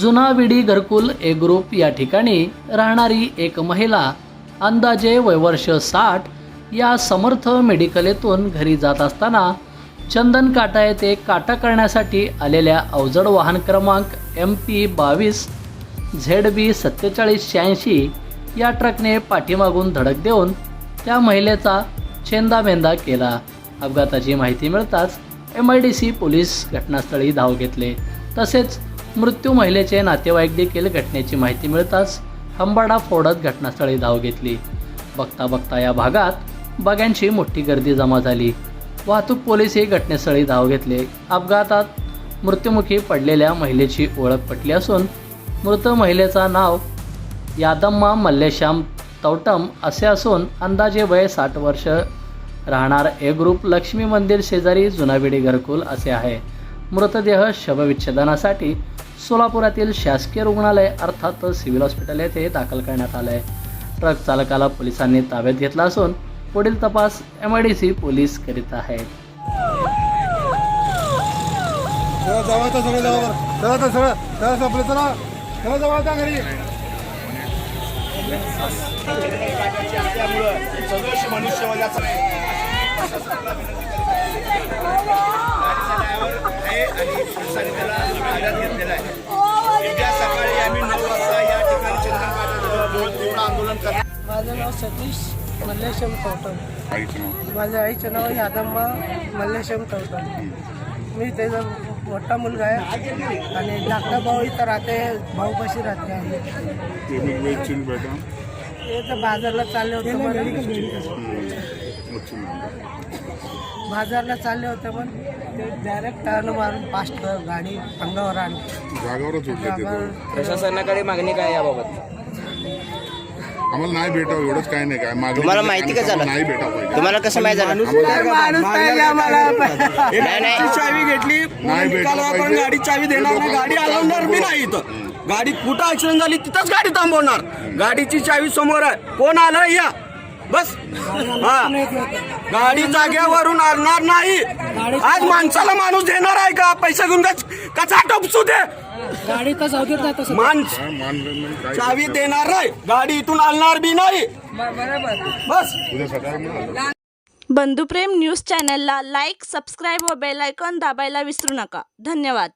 जुना विडी घरकुल ए ग्रुप या ठिकाणी राहणारी एक महिला अंदाजे वयवर्ष साठ या समर्थ मेडिकलेतून घरी जात असताना चंदन काटा येथे काटा करण्यासाठी आलेल्या अवजड वाहन क्रमांक एम पी बावीस झेड बी सत्तेचाळीस शहाऐंशी या ट्रकने पाठीमागून धडक देऊन त्या महिलेचा छेंदामेंदा केला. अपघाताची माहिती मिळताच M I D C police घटनास्थळी धाव घेतले. तसेच मृत्यू महिलेचे नातेवाईक देखील घटनेची माहिती मिळताच हंबाडा फोडत घटनास्थळी धाव घेतली. बघता बघता या भागात बघ्यांची मोठी गर्दी जमा झाली. वाहतूक पोलीसही घटनेस्थळी धाव घेतले. अपघातात मृत्युमुखी पडलेल्या महिलेची ओळख पटली असून मृत महिलेचा नाव यादम्मा मल्लेश्याम तौटम असे असून अंदाजे वय साठ वर्ष राहणार ए ग्रुप लक्ष्मी मंदिर शेजारी जुनाविडी घरकुल असे आहे. मृतदेह शवविच्छेदनासाठी सोलापुरातील शासकीय रुग्णालय अर्थात सिव्हिल हॉस्पिटल येथे दाखल करण्यात आले आहे ट्रक चालकाला पोलिसांनी ताब्यात घेतला असून पुढील तपास M I D C police करीत आहेत. माझं नाव सतीश मल्लेशम चौटम माझ्या आईचं नाव यादम्मा मल्लेशम चौटम मी त्याचा मोठा मुलगा आहे आणि धाकटा भाऊ इथं राहते भाऊपाशी राहते आहे ते तर बाजारला चालले होते पण बाजारला चालले होते पण ते डायरेक्ट टर्न मारून फास्ट गाडी अंगावर आणली. जागावरच उठले ते जागावर दोघं. प्रशासनाकडे मागणी काय याबाबत? आम्हाला नाही भेटावं एवढंच काय नाही. काय मागणी तुम्हाला माहिती कसं झालं? नाही भेटावं पाहिजे. तुम्हाला कसं माहीत झालं? माणूस पाहिजे आम्हाला? नाही नाही. चावी घेतली नाही पाहिजे. गाडी चावी देणार नाही. गाडी हलवणार बी नाही इथं. गाडी कुठं ऍक्सिडेंट झाली तिथंच गाडी थांबवणार. गाडीची चावी समोर आहे. कोण आलं या. बस. हा. गाडी जाग्यावरून आणणार नाही. आज माणसाला माणूस देणार आहे का? पैसे घेऊन कसा टपसू दे? गाडी तर चौकीत जात माणस. चावी देणार नाही. गाडी इथून आणणार बी नाही. बस. बंधुप्रेम न्यूज चॅनलला लाईक सबस्क्राईब व बेल आयकॉन दाबायला विसरू नका. धन्यवाद.